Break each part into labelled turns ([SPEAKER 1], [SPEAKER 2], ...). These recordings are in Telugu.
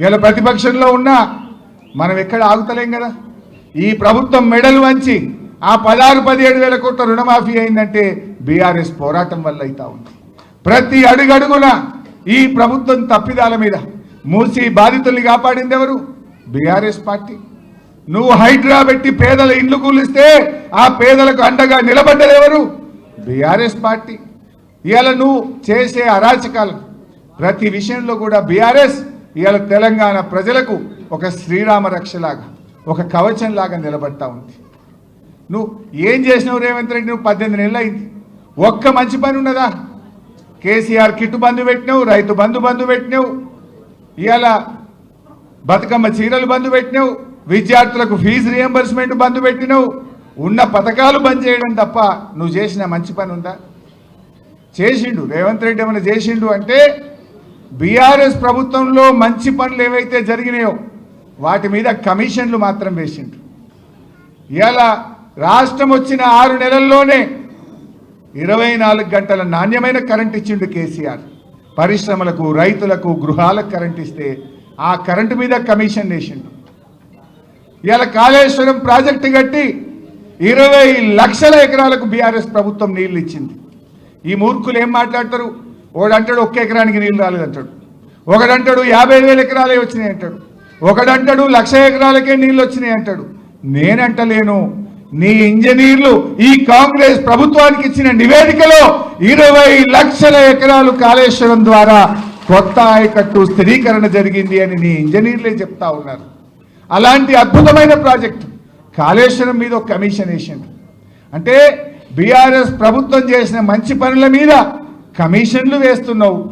[SPEAKER 1] ఇలా ప్రతిపక్షంలో ఉన్నా మనం ఎక్కడ ఆగుతలేం కదా? ఈ ప్రభుత్వం మెడలు వంచి ఆ పదహారు పదిహేడు వేల కోట్ల రుణమాఫీ అయిందంటే బీఆర్ఎస్ పోరాటం వల్ల అవుతా ఉంది. ప్రతి అడుగడుగున ఈ ప్రభుత్వం తప్పిదాల మీద మూసి బాధితుల్ని కాపాడింది ఎవరు? BRS party. నువ్వు హైడ్రా పెట్టి పేదల ఇండ్లు కూలిస్తే ఆ పేదలకు అండగా నిలబడ్డది ఎవరు? BRS party. ఇవాళ నువ్వు చేసే అరాచకాలు ప్రతి విషయంలో కూడా బీఆర్ఎస్ ఇవాళ తెలంగాణ ప్రజలకు ఒక శ్రీరామ రక్షలాగా ఒక కవచంలాగా నిలబడతా ఉంది. నువ్వు ఏం చేసినావు రేవంత్ రెడ్డి? నువ్వు పద్దెనిమిది నెలలు అయింది ఒక్క మంచి పని ఉన్నదా? కేసీఆర్ కిట్టు బంధు పెట్టినావు రైతు బంధు బంధు పెట్టినావు. ఇవాళ బతుకమ్మ చీరలు బంధు పెట్టినావు విద్యార్థులకు ఫీజు రియంబర్స్మెంట్ బంధు పెట్టినావు. ఉన్న పథకాలు బంద్ చేయడం తప్ప నువ్వు చేసిన మంచి పని ఉందా? చేసిండు. రేవంత్ రెడ్డి ఏమైనా చేసిండు అంటే బీఆర్ఎస్ ప్రభుత్వంలో మంచి పనులు ఏవైతే జరిగినాయో వాటి మీద కమిషన్లు మాత్రం వేసిండ్రు. ఇలా రాష్ట్రం వచ్చిన ఆరు నెలల్లోనే ఇరవై నాలుగు గంటల నాణ్యమైన కరెంట్ ఇచ్చిండు కేసీఆర్. పరిశ్రమలకు రైతులకు గృహాలకు కరెంట్ ఇస్తే ఆ కరెంటు మీద కమిషన్ వేసిండు. ఇలా కాళేశ్వరం ప్రాజెక్టు కట్టి ఇరవై లక్షల ఎకరాలకు బీఆర్ఎస్ ప్రభుత్వం నీళ్ళు ఇచ్చింది. ఈ మూర్ఖులు ఏం మాట్లాడతారు? ఒకడంటాడు ఒక్క ఎకరానికి నీళ్ళు రాలేదంటాడు ఒకడంటాడు యాభై వేల ఎకరాలే వచ్చినాయి అంటాడు. ఒకడంటాడు లక్ష ఎకరాలకే నీళ్ళు వచ్చినాయి అంటాడు. నేనంటలేను. నీ ఇంజనీర్లు ఈ కాంగ్రెస్ ప్రభుత్వానికి ఇచ్చిన నివేదికలో ఇరవై లక్షల ఎకరాలు కాళేశ్వరం ద్వారా కొత్త ఆయకట్టు స్థిరీకరణ జరిగింది అని నీ ఇంజనీర్లే చెప్తా ఉన్నారు. అలాంటి అద్భుతమైన ప్రాజెక్టు. కాళేశ్వరం మీద ఒక కమిషన్ వేసిండు అంటే బీఆర్ఎస్ ప్రభుత్వం చేసిన మంచి పనుల మీద కమిషన్లు వేస్తున్నావు.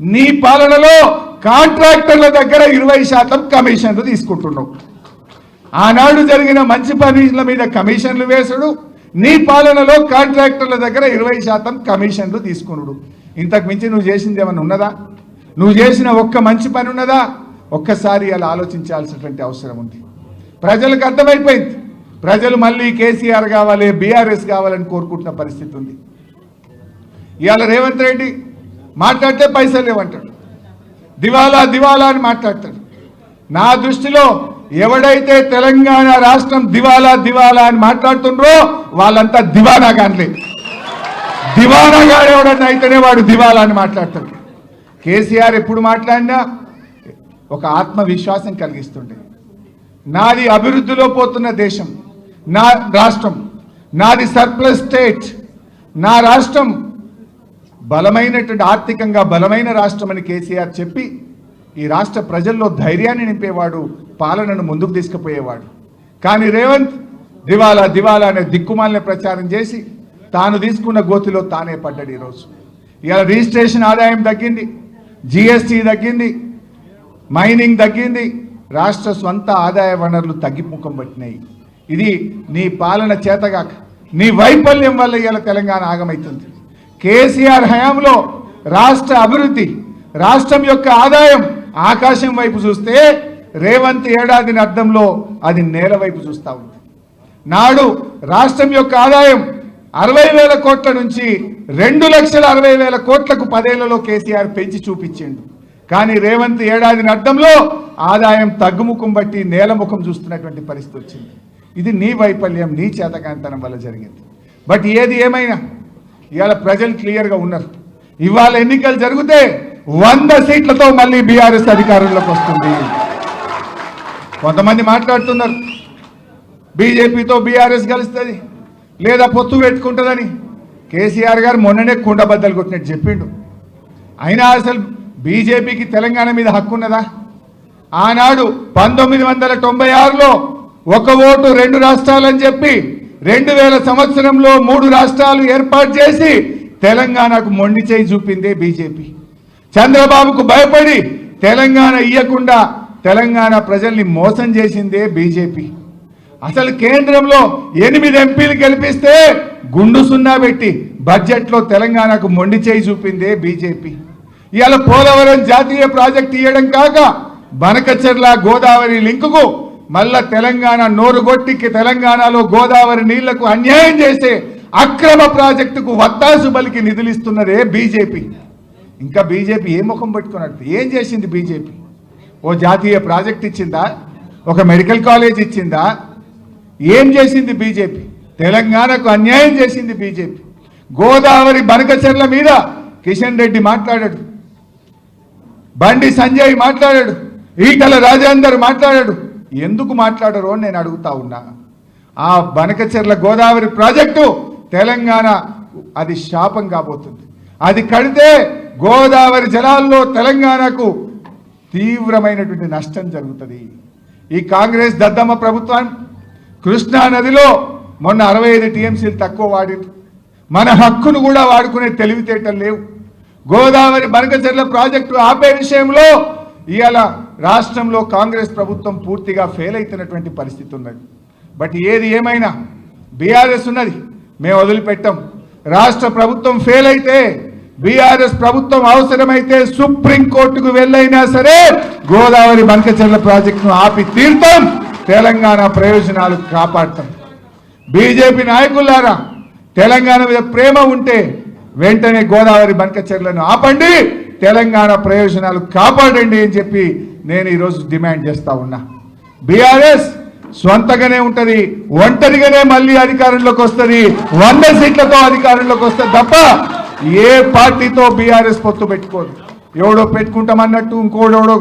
[SPEAKER 1] నీ పాలనలో కాంట్రాక్టర్ల దగ్గర ఇరవై శాతం కమిషన్లు తీసుకుంటున్నావు. ఆనాడు జరిగిన మంచి పనుల మీద కమిషన్లు వేసుడు నీ పాలనలో కాంట్రాక్టర్ల దగ్గర ఇరవై శాతం కమిషన్లు తీసుకునుడు. ఇంతకు మించి నువ్వు చేసింది ఏమైనా ఉన్నదా? నువ్వు చేసిన ఒక్క మంచి పని ఉన్నదా? ఒక్కసారి అలా ఆలోచించాల్సినటువంటి అవసరం ఉంది. ప్రజలకు అర్థమైపోయింది. ప్రజలు మళ్ళీ కేసీఆర్ కావాలి బీఆర్ఎస్ కావాలని కోరుకుంటున్న పరిస్థితి ఉంది. ఇవాళ రేవంత్ రెడ్డి మాట్లాడితే పైసలు లేవంటాడు. దివాలా దివాలా అని మాట్లాడతాడు. నా దృష్టిలో ఎవడైతే తెలంగాణ రాష్ట్రం దివాలా దివాలా అని మాట్లాడుతుండ్రో వాళ్ళంతా దివానా కానలే దివానా గారు ఎవడన్నా అయితేనే వాడు దివాలా అని మాట్లాడతాడు. కేసీఆర్ ఎప్పుడు మాట్లాడినా ఒక ఆత్మవిశ్వాసం కలిగిస్తుండే. నాది అభివృద్ధిలో పోతున్న దేశం నా రాష్ట్రం నాది సర్ప్లస్ స్టేట్ నా రాష్ట్రం బలమైనటువంటి ఆర్థికంగా బలమైన రాష్ట్రం అని కేసీఆర్ చెప్పి ఈ రాష్ట్ర ప్రజల్లో ధైర్యాన్ని నింపేవాడు పాలనను ముందుకు తీసుకుపోయేవాడు. కానీ రేవంత్ దివాలా దివాలా అనే దిక్కుమాలని ప్రచారం చేసి తాను తీసుకున్న గోతిలో తానే పడ్డాడు ఈరోజు. ఇవాళ రిజిస్ట్రేషన్ ఆదాయం తగ్గింది జిఎస్టీ తగ్గింది మైనింగ్ తగ్గింది రాష్ట్ర స్వంత ఆదాయ వనరులు తగ్గిముఖం పట్టినాయి. ఇది నీ పాలన చేతగాక నీ వైఫల్యం వల్ల ఇవాళ తెలంగాణ ఆగమవుతుంది కేసీఆర్ హయాంలో రాష్ట్ర అభివృద్ధి రాష్ట్రం యొక్క ఆదాయం ఆకాశం వైపు చూస్తే రేవంత్ ఏడాదిని అర్థంలో అది నేల వైపు చూస్తా ఉంది. నాడు రాష్ట్రం యొక్క ఆదాయం అరవై వేల కోట్ల నుంచి రెండు లక్షల అరవై వేల కోట్లకు పదేళ్ళలో కేసీఆర్ పెంచి చూపించిండు. కానీ రేవంత్ ఏడాదిని అర్థంలో ఆదాయం తగ్గుముఖం బట్టి నేలముఖం చూస్తున్నటువంటి పరిస్థితి వచ్చింది. ఇది నీ వైఫల్యం నీ చేతకాంతనం వల్ల జరిగింది. బట్ ఏది ఏమైనా ఇవాళ ప్రజలు క్లియర్గా ఉన్నారు. ఇవాళ ఎన్నికలు జరిగితే వంద సీట్లతో మళ్ళీ బీఆర్ఎస్ అధికారంలోకి వస్తుంది. కొంతమంది మాట్లాడుతున్నారు బీజేపీతో బీఆర్ఎస్ కలుస్తుంది లేదా పొత్తు పెట్టుకుంటుందని. కేసీఆర్ గారు మొన్ననే కుండబద్దలు కొట్టినట్టు చెప్పిండు. అయినా అసలు బీజేపీకి తెలంగాణ మీద హక్కు ఉన్నదా? ఆనాడు పంతొమ్మిది వందల తొంభై ఆరులో ఒక ఓటు రెండు రాష్ట్రాలని చెప్పి రెండు వేల సంవత్సరంలో మూడు రాష్ట్రాలు ఏర్పాటు చేసి తెలంగాణకు మొండి చేయి చూపిందే బీజేపీ. చంద్రబాబుకు భయపడి తెలంగాణ ఇయ్యకుండా తెలంగాణ ప్రజల్ని మోసం చేసిందే బీజేపీ. అసలు కేంద్రంలో ఎనిమిది ఎంపీలు గెలిపిస్తే గుండు సున్నా పెట్టి బడ్జెట్లో తెలంగాణకు మొండి చేయి చూపిందే బీజేపీ. ఇవాళ పోలవరం జాతీయ ప్రాజెక్ట్ ఇవ్వడం కాక బనకచెర్ల గోదావరి లింకుకు మళ్ళా తెలంగాణ నోరుగొట్టికి తెలంగాణలో గోదావరి నీళ్ళకు అన్యాయం చేసే అక్రమ ప్రాజెక్టుకు వత్తాసు బలికి నిధులిస్తున్నదే బీజేపీ. ఇంకా బీజేపీ ఏ ముఖం పెట్టుకున్నట్టు? ఏం చేసింది బీజేపీ? ఓ జాతీయ ప్రాజెక్ట్ ఇచ్చిందా? ఒక మెడికల్ కాలేజ్ ఇచ్చిందా? ఏం చేసింది బీజేపీ? తెలంగాణకు అన్యాయం చేసింది బీజేపీ. గోదావరి బనకచెర్ల మీద కిషన్ రెడ్డి మాట్లాడాడు. బండి సంజయ్ మాట్లాడాడు. ఈటల రాజేందర్ మాట్లాడాడు. ఎందుకు మాట్లాడరు అని నేను అడుగుతా ఉన్నా. ఆ బనకచెర్ల గోదావరి ప్రాజెక్టు తెలంగాణ అది శాపం కాబోతుంది. అది కడితే గోదావరి జలాల్లో తెలంగాణకు తీవ్రమైనటువంటి నష్టం జరుగుతుంది. ఈ కాంగ్రెస్ దద్దమ్మ ప్రభుత్వం కృష్ణా నదిలో మొన్న అరవై ఐదు టీఎంసీలు తక్కువ వాడింది మన హక్కును కూడా వాడుకునే తెలివితేటలు లేవు. గోదావరి బనకచెర్ల ప్రాజెక్టు ఆపే విషయంలో ఇవాళ రాష్ట్రంలో కాంగ్రెస్ ప్రభుత్వం పూర్తిగా ఫెయిల్ అవుతున్నటువంటి పరిస్థితి ఉన్నది. బట్ ఏది ఏమైనా బీఆర్ఎస్ ఉన్నది మేము వదిలిపెట్టాం. రాష్ట్ర ప్రభుత్వం ఫెయిల్ అయితే బీఆర్ఎస్ ప్రభుత్వం అవసరమైతే సుప్రీంకోర్టుకు వెళ్ళైనా సరే గోదావరి బంకచెర్ల ప్రాజెక్టును ఆపి తీర్థం తెలంగాణ ప్రయోజనాలు కాపాడతాం. బీజేపీ నాయకులారా తెలంగాణ మీద ప్రేమ ఉంటే వెంటనే గోదావరి బంకచెర్లను ఆపండి. తెలంగాణ ప్రయోజనాలు కాపాడండి అని చెప్పి నేను ఈరోజు డిమాండ్ చేస్తా ఉన్నా. బీఆర్ఎస్ సొంతగానే ఉంటది ఒంటరిగానే మళ్ళీ అధికారంలోకి వస్తుంది వంద సీట్లతో అధికారంలోకి వస్తుంది తప్ప ఏ పార్టీతో బీఆర్ఎస్ పొత్తు పెట్టుకోదు. ఎవడో పెట్టుకుంటామన్నట్టు ఇంకోడెవడో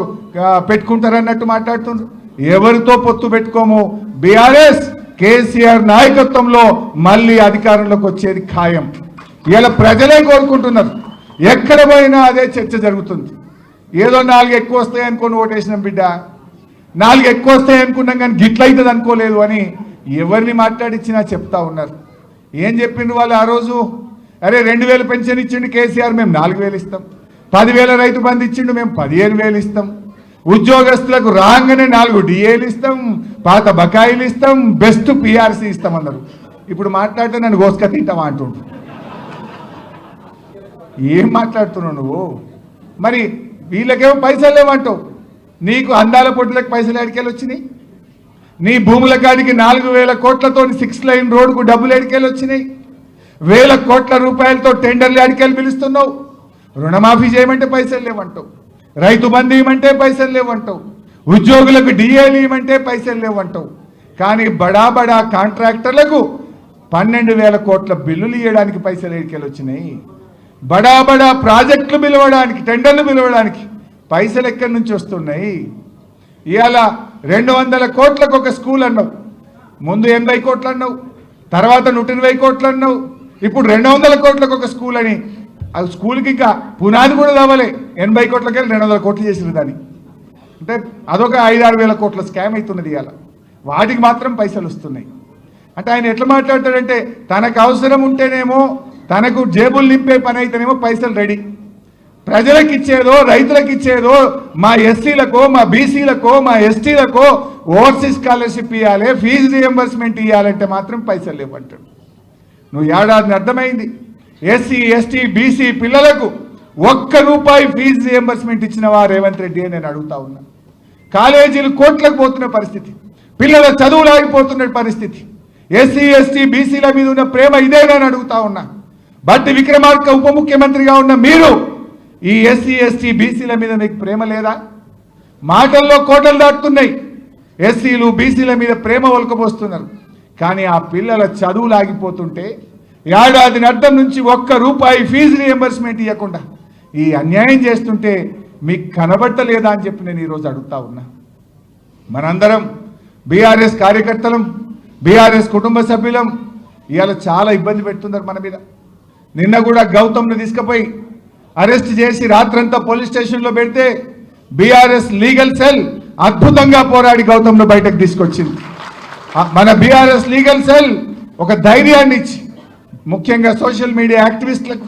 [SPEAKER 1] పెట్టుకుంటారన్నట్టు మాట్లాడుతుండ్రు. ఎవరితో పొత్తు పెట్టుకోము? బీఆర్ఎస్ కేసీఆర్ నాయకత్వంలో మళ్ళీ అధికారంలోకి వచ్చేది ఖాయం. ఇలా ప్రజలే కోరుకుంటున్నారు. ఎక్కడ పోయినా అదే చర్చ జరుగుతుంది. ఏదో నాలుగు ఎక్కువ వస్తాయి అనుకొని ఓటేసినాం బిడ్డ. నాలుగు ఎక్కువ వస్తాయి అనుకున్నాం కానీ గిట్ల అవుతుంది అనుకోలేదు అని ఎవరిని మాట్లాడించినా చెప్తా ఉన్నారు. ఏం చెప్పిండ్రు వాళ్ళు ఆ రోజు? అరే రెండు వేలు పెన్షన్ ఇచ్చిండు కేసీఆర్ మేము నాలుగు వేలు ఇస్తాం. పదివేల రైతు బంధు ఇచ్చిండు మేము పదిహేను వేలు ఇస్తాం. ఉద్యోగస్తులకు రాగానే నాలుగు డిఏలు ఇస్తాం పాత బకాయిలు ఇస్తాం బెస్ట్ పిఆర్సీ ఇస్తాం అన్నారు ఇప్పుడు మాట్లాడితే నన్ను కోసుక తింటావా అంటుండ్రు. ఏం మాట్లాడుతున్నావు నువ్వు? మరి వీళ్ళకేమో పైసలు లేవంటావు. నీకు అందాల పొట్టులకు పైసలు ఎడికెళ్ళి వచ్చినాయి నీ భూముల కాడికి నాలుగు వేల కోట్లతో సిక్స్ లైన్ రోడ్డుకు డబ్బులు ఎడికెళ్ళి వచ్చినాయి వేల కోట్ల రూపాయలతో టెండర్లు ఎడికెళ్ళి పిలుస్తున్నావు? రుణమాఫీ చేయమంటే పైసలు లేవంటావు. రైతు బంధు ఇవ్వమంటే పైసలు లేవంటావు. ఉద్యోగులకు డిఏలు ఇవ్వమంటే పైసలు లేవంటావు. కానీ బడా బడా కాంట్రాక్టర్లకు పన్నెండు వేల కోట్ల బిల్లులు ఇవ్వడానికి పైసలు ఎడికెళ్ళి వచ్చినాయి బడా బడా ప్రాజెక్టులు పిలవడానికి టెండర్లు పిలవడానికి పైసలు ఎక్కడి నుంచి వస్తున్నాయి? ఇవాళ రెండు వందల కోట్లకు ఒక స్కూల్ అన్నావు. ముందు ఎనభై కోట్లు అన్నావు. తర్వాత నూట ఇరవై కోట్లు అన్నావు. ఇప్పుడు రెండు వందల కోట్లకు ఒక స్కూల్ అని. ఆ స్కూల్కి ఇంకా పునాది కూడా తవ్వలే ఎనభై కోట్లకి రెండు వందల కోట్లు చేసిన దాన్ని. అంటే అదొక ఐదారు వేల కోట్ల స్కామ్ అవుతున్నది ఇవాళ వాటికి మాత్రం పైసలు వస్తున్నాయి. అంటే ఆయన ఎట్లా మాట్లాడతాడంటే తనకు అవసరం ఉంటేనేమో తనకు జేబులు నింపే పని అయితేనేమో పైసలు రెడీ. ప్రజలకు ఇచ్చేదో రైతులకు ఇచ్చేదో మా ఎస్సీలకో మా బీసీలకో మా ఎస్టీలకో ఓవర్సీస్ స్కాలర్షిప్ ఇవ్వాలి ఫీజు రియంబర్స్మెంట్ ఇవ్వాలంటే మాత్రం పైసలు లేవంటాడు. నువ్వు ఏడాది అర్థమైంది. ఎస్సీ ఎస్టీ బీసీ పిల్లలకు ఒక్క రూపాయి ఫీజు రియంబర్స్మెంట్ వారు రేవంత్ రెడ్డి అని నేను అడుగుతా ఉన్నా. కాలేజీలు కోట్లకు పోతున్న పరిస్థితి. పిల్లల చదువులు ఆగిపోతున్న పరిస్థితి. ఎస్సీ ఎస్టీ బీసీల మీద ఉన్న ప్రేమ ఇదేనని అడుగుతా ఉన్నా. బట్టి విక్రమార్క ఉప ముఖ్యమంత్రిగా ఉన్న మీరు ఈ ఎస్సీ ఎస్టీ బీసీల మీద మీకు ప్రేమ లేదా? మాటల్లో కోటలు దాటుతున్నాయి. ఎస్సీలు బీసీల మీద ప్రేమ ఒలకపోస్తున్నారు. కానీ ఆ పిల్లల చదువులు ఆగిపోతుంటే ఏడాది అర్థం నుంచి ఒక్క రూపాయి ఫీజు రియంబర్స్మెంట్ ఇవ్వకుండా ఈ అన్యాయం చేస్తుంటే మీకు కనబట్టలేదా అని చెప్పి నేను ఈరోజు అడుగుతా ఉన్నా. మనందరం బీఆర్ఎస్ కార్యకర్తలం బీఆర్ఎస్ కుటుంబ సభ్యులం ఇవాళ చాలా ఇబ్బంది పెడుతున్నారు మన మీద. నిన్న కూడా గౌతమ్ను తీసుకుపోయి అరెస్ట్ చేసి రాత్రంతా పోలీస్ స్టేషన్లో పెడితే బీఆర్ఎస్ లీగల్ సెల్ అద్భుతంగా పోరాడి గౌతమ్ను బయటకు తీసుకొచ్చింది. మన బీఆర్ఎస్ లీగల్ సెల్ ఒక ధైర్యాన్ని ఇచ్చి ముఖ్యంగా సోషల్ మీడియా యాక్టివిస్టులకు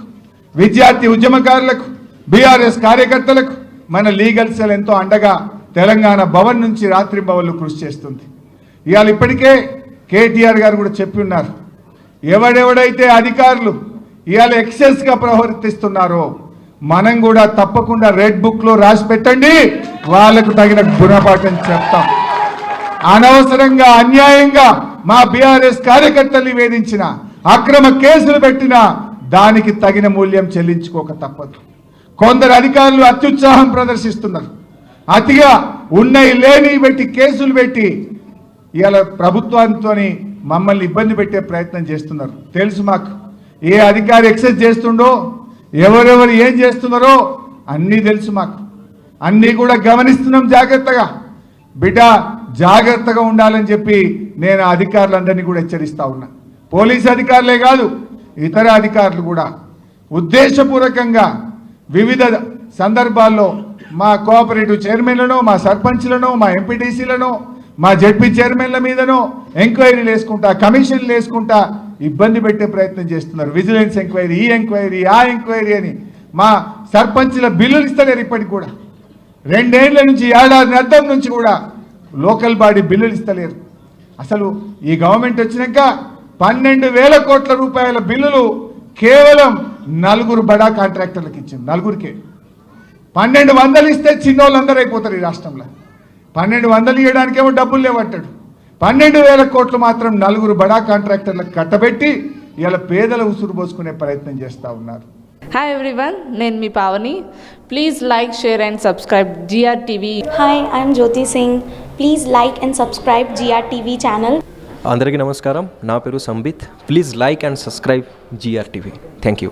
[SPEAKER 1] విద్యార్థి ఉద్యమకారులకు బీఆర్ఎస్ కార్యకర్తలకు మన లీగల్ సెల్ ఎంతో అండగా తెలంగాణ భవన్ నుంచి రాత్రి భవన్లు కృషి చేస్తుంది. ఇవాళ ఇప్పటికే కేటీఆర్ గారు కూడా చెప్పి ఉన్నారు. ఎవడెవడైతే అధికారులు ఇవాళ ఎక్సెస్గా ప్రవర్తిస్తున్నారో మనం కూడా తప్పకుండా రెడ్ బుక్లో రాసి పెట్టండి. వాళ్ళకు తగిన గుణపాఠం చెప్తాం. అనవసరంగా అన్యాయంగా మా బీఆర్ఎస్ కార్యకర్తల్ని వేధించిన అక్రమ కేసులు పెట్టిన దానికి తగిన మూల్యం చెల్లించుకోక తప్పదు. కొందరు అధికారులు అత్యుత్సాహం ప్రదర్శిస్తున్నారు. అతిగా ఉన్నవి లేని పెట్టి కేసులు పెట్టి ఇవాళ ప్రభుత్వంతో మమ్మల్ని ఇబ్బంది పెట్టే ప్రయత్నం చేస్తున్నారు. తెలుసు మాకు. ఏ అధికారి ఎక్సెస్ చేస్తుండో ఎవరెవరు ఏం చేస్తున్నారో అన్నీ తెలుసు మాకు. అన్నీ కూడా గమనిస్తున్నాం జాగ్రత్తగా. బిడ్డ జాగ్రత్తగా ఉండాలని చెప్పి నేను అధికారులందరినీ కూడా హెచ్చరిస్తా ఉన్నా. పోలీస్ అధికారులే కాదు ఇతర అధికారులు కూడా. ఉద్దేశపూర్వకంగా వివిధ సందర్భాల్లో మా కోఆపరేటివ్ చైర్మన్లను మా సర్పంచ్లను మా ఎంపీటీసీలను మా జడ్పీ చైర్మన్ల మీదనో ఎంక్వైరీలు వేసుకుంటా కమిషన్లు వేసుకుంటా ఇబ్బంది పెట్టే ప్రయత్నం చేస్తున్నారు. విజిలెన్స్ ఎంక్వైరీ ఈ ఎంక్వైరీ ఆ ఎంక్వైరీ అని మా సర్పంచ్ల బిల్లులు ఇస్తలేరు ఇప్పటికి కూడా. రెండేళ్ళ నుంచి ఏడాది అర్థం నుంచి కూడా లోకల్ బాడీ బిల్లులు ఇస్తలేరు. అసలు ఈ గవర్నమెంట్ వచ్చినాక పన్నెండు వేల కోట్ల రూపాయల బిల్లులు కేవలం నలుగురు బడా కాంట్రాక్టర్లకు ఇచ్చింది. నలుగురికే. పన్నెండు వందలు ఇస్తే చిన్నోళ్ళందరూ అయిపోతారు ఈ రాష్ట్రంలో. పన్నెండు వందలు ఇవ్వడానికేమో డబ్బులు లేవట్టాడు పన్నెండు వేల కోట్లు మాత్రం నలుగురు బడా కాంట్రాక్టర్లకు కట్టబెట్టి ఇలా పేదల ఉసురు పోసుకునే ప్రయత్నం చేస్తూ ఉన్నారు.
[SPEAKER 2] హాయ్ ఎవ్రీవన్ నేను మీ Pavani. Please like share and subscribe GR TV
[SPEAKER 3] Hi, I'm Jyoti Singh. Please like and subscribe GRTV channel.
[SPEAKER 4] అందరికీ నమస్కారం. నా పేరు Sambit. Please like and subscribe GR TV thank you